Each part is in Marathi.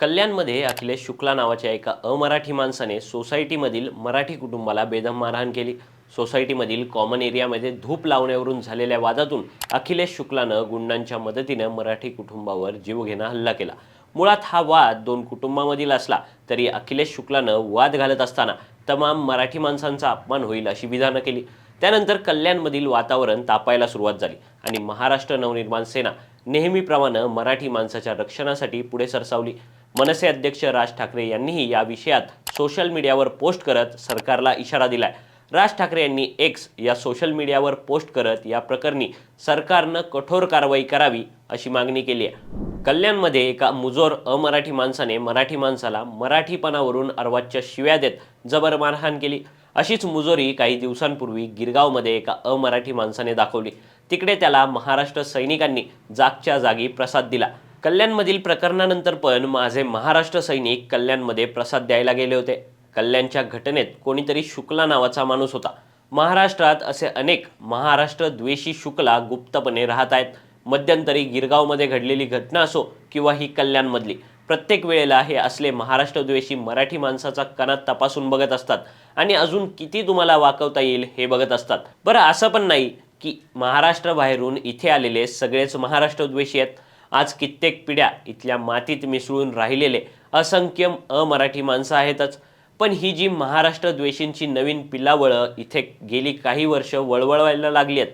कल्याणमध्ये अखिलेश शुक्ला नावाच्या एका अमराठी माणसाने सोसायटीमधील मराठी कुटुंबाला बेदम मारहाण केली. सोसायटीमधील कॉमन एरियामध्ये धूप लावण्यावरून झालेल्या वादातून अखिलेश शुक्लानं गुंडांच्या मदतीनं मराठी कुटुंबावर जीवघेणा हल्ला केला. मुळात हा वाद दोन कुटुंबामधील असला तरी अखिलेश शुक्लानं वाद घालत असताना तमाम मराठी माणसांचा अपमान होईल अशी विधानं केली. त्यानंतर कल्याणमधील वातावरण तापायला सुरुवात झाली आणि महाराष्ट्र नवनिर्माण सेना नेहमीप्रमाणे मराठी माणसाच्या रक्षणासाठी पुढे सरसावली. मनसे अध्यक्ष राज ठाकरे यांनीही या विषयात सोशल मीडियावर पोस्ट करत सरकारला इशारा दिलाय. राज ठाकरे यांनी एक्स या सोशल मीडियावर पोस्ट करत या प्रकरणी सरकारनं कठोर कारवाई करावी अशी मागणी केली आहे. कल्याणमध्ये एका मुजोर अमराठी माणसाने मराठी माणसाला मराठीपणावरून अर्वाच्य शिव्या देत जबर मारहाण केली. अशीच मुजोरी काही दिवसांपूर्वी गिरगावमध्ये एका अमराठी माणसाने दाखवली. तिकडे त्याला महाराष्ट्र सैनिकांनी जागच्या जागी प्रसाद दिला. कल्याणमधील प्रकरणानंतर पण माझे महाराष्ट्र सैनिक कल्याणमध्ये प्रसाद द्यायला गेले होते. कल्याणच्या घटनेत कोणीतरी शुक्ला नावाचा माणूस होता. महाराष्ट्रात असे अनेक महाराष्ट्र द्वेषी शुक्ला गुप्तपणे राहत आहेत. मध्यंतरी गिरगावमध्ये घडलेली घटना असो किंवा ही कल्याणमधली प्रत्येक वेळेला हे असले महाराष्ट्रद्वेषी मराठी माणसाचा कणात तपासून बघत असतात. आणि अजून किती तुम्हाला वाकवता येईल हे बघत असतात. बरं असं पण नाही की महाराष्ट्राबाहेरून इथे आलेले सगळेच महाराष्ट्रद्वेषी आहेत. आज कित्येक पिढ्या इथल्या मातीत मिसळून राहिलेले असंख्य अमराठी माणसं आहेतच. पण ही जी महाराष्ट्र द्वेषींची नवीन पिलावळं इथे गेली काही वर्ष वळवळायला लागली आहेत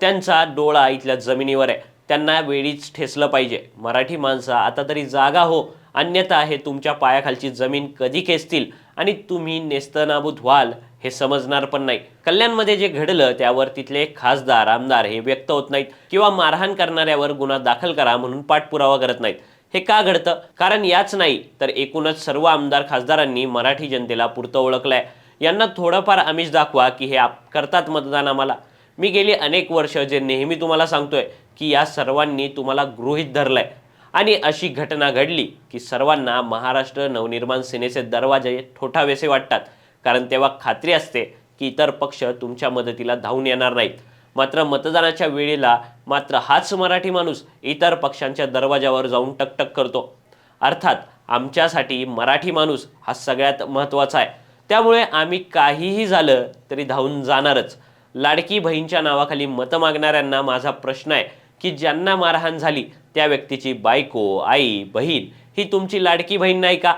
त्यांचा डोळा इथल्या जमिनीवर आहे. त्यांना वेळीच ठेसलं पाहिजे. मराठी माणसं आता तरी जागा हो. अन्यथा हे तुमच्या पायाखालची जमीन कधी खेचतील? आणि तुम्ही नेस्तनाबूत व्हाल? हे समजणार पण नाही. कल्याणमध्ये जे घडलं त्यावर तिथले खासदार आमदार हे व्यक्त होत नाहीत किंवा मारहाण करणाऱ्यावर गुन्हा दाखल करा म्हणून पाठपुरावा करत नाहीत. हे का घडतं? कारण याच नाही तर एकूणच सर्व आमदार खासदारांनी मराठी जनतेला पुरतं ओळखलंय. यांना थोडंफार आमिष दाखवा की हे आप करतात मतदान आम्हाला. मी गेली अनेक वर्ष जे नेहमी तुम्हाला सांगतोय की या सर्वांनी तुम्हाला गृहीत धरलंय. आणि अशी घटना घडली की सर्वांना महाराष्ट्र नवनिर्माण सेनेचे दरवाजे ठोठावेसे वाटतात. कारण तेव्हा खात्री असते की इतर पक्ष तुमच्या मदतीला धावून येणार नाहीत. मात्र मतदानाच्या वेळेला मात्र हाच मराठी माणूस इतर पक्षांच्या दरवाजावर जाऊन टकटक करतो. अर्थात आमच्यासाठी मराठी माणूस हा सगळ्यात महत्त्वाचा आहे. त्यामुळे आम्ही काहीही झालं तरी धावून जाणारच. लाडकी बहीणच्या नावाखाली मतं मागणाऱ्यांना माझा प्रश्न आहे की ज्यांना मारहाण झाली त्या व्यक्तीची बायको आई बहीण ही तुमची लाडकी बहीण नाही का?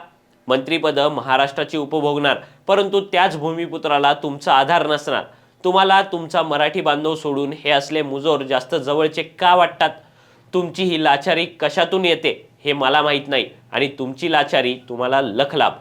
मंत्रीपद महाराष्ट्राची उपभोगणार परंतु त्याच भूमिपुत्राला तुमचा आधार नसणार. तुम्हाला तुमचा मराठी बांधव सोडून हे असले मुजोर जास्त जवळचे का वाटतात? तुमची ही लाचारी कशातून येते हे मला माहीत नाही आणि तुमची लाचारी तुम्हाला लखलाभ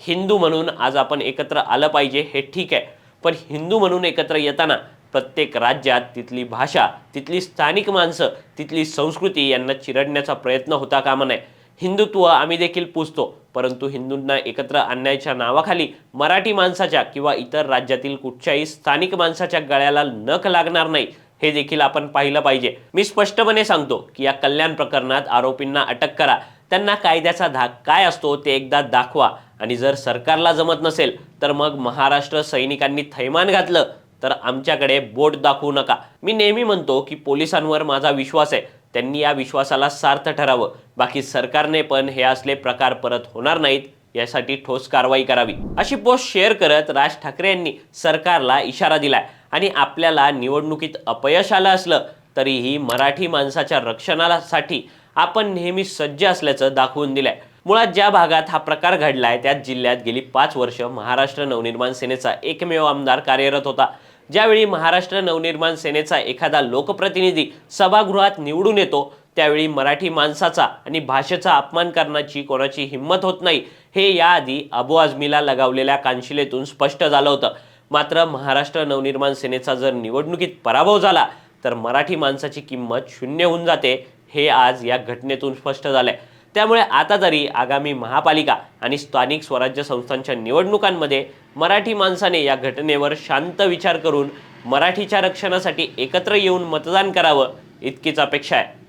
हिंदू म्हणून आज आपण एकत्र आलं पाहिजे हे ठीक आहे पण हिंदू म्हणून एकत्र येताना प्रत्येक राज्यात तिथली भाषा तिथली स्थानिक माणसं तिथली संस्कृती यांना चिरडण्याचा प्रयत्न होता कामा नये. हिंदुत्व आम्ही देखील पुजतो परंतु हिंदूंना एकत्र आणण्याच्या नावाखाली मराठी माणसाच्या किंवा इतर राज्यातील कुठच्याही स्थानिक माणसाच्या गळ्याला नख लागणार नाही हे देखील आपण पाहिलं पाहिजे. मी स्पष्टपणे सांगतो की या कल्याण प्रकरणात आरोपींना अटक करा. त्यांना कायद्याचा धाक काय असतो ते एकदा दाखवा. आणि जर सरकारला जमत नसेल तर मग महाराष्ट्र सैनिकांनी थैमान घातलं तर आमच्याकडे बोट दाखवू नका. मी नेहमी म्हणतो की पोलिसांवर माझा विश्वास आहे. त्यांनी या विश्वासाला सार्थ ठरावं. बाकी सरकारने पण हे असले प्रकार परत होणार नाहीत यासाठी ठोस कारवाई करावी. अशी पोस्ट शेअर करत राज ठाकरे यांनी सरकारला इशारा दिलाय आणि आपल्याला निवडणुकीत अपयश आलं असलं तरीही मराठी माणसाच्या रक्षणासाठी आपण नेहमी सज्ज असल्याचं दाखवून दिलंय. मुळात ज्या भागात हा प्रकार घडलाय त्याच जिल्ह्यात गेली पाच वर्ष महाराष्ट्र नवनिर्माण सेनेचा एकमेव आमदार कार्यरत होता. ज्यावेळी महाराष्ट्र नवनिर्माण सेनेचा एखादा लोकप्रतिनिधी सभागृहात निवडून येतो त्यावेळी मराठी माणसाचा आणि भाषेचा अपमान करण्याची कोणाची हिंमत होत नाही हे याआधी अबू आझमीला लगावलेल्या कानशिलेतून स्पष्ट झालं होतं. मात्र महाराष्ट्र नवनिर्माण सेनेचा जर निवडणुकीत पराभव झाला तर मराठी माणसाची किंमत शून्य होऊन जाते हे आज या घटनेतून स्पष्ट झालं आहे त्यामुळे आता तरी आगामी महापालिका आणि स्थानिक स्वराज्य संस्थांच्या निवडणुकांमध्ये मराठी माणसाने या घटनेवर शांत विचार करून मराठीच्या रक्षणासाठी एकत्र येऊन मतदान करावं इतकीच अपेक्षा आहे.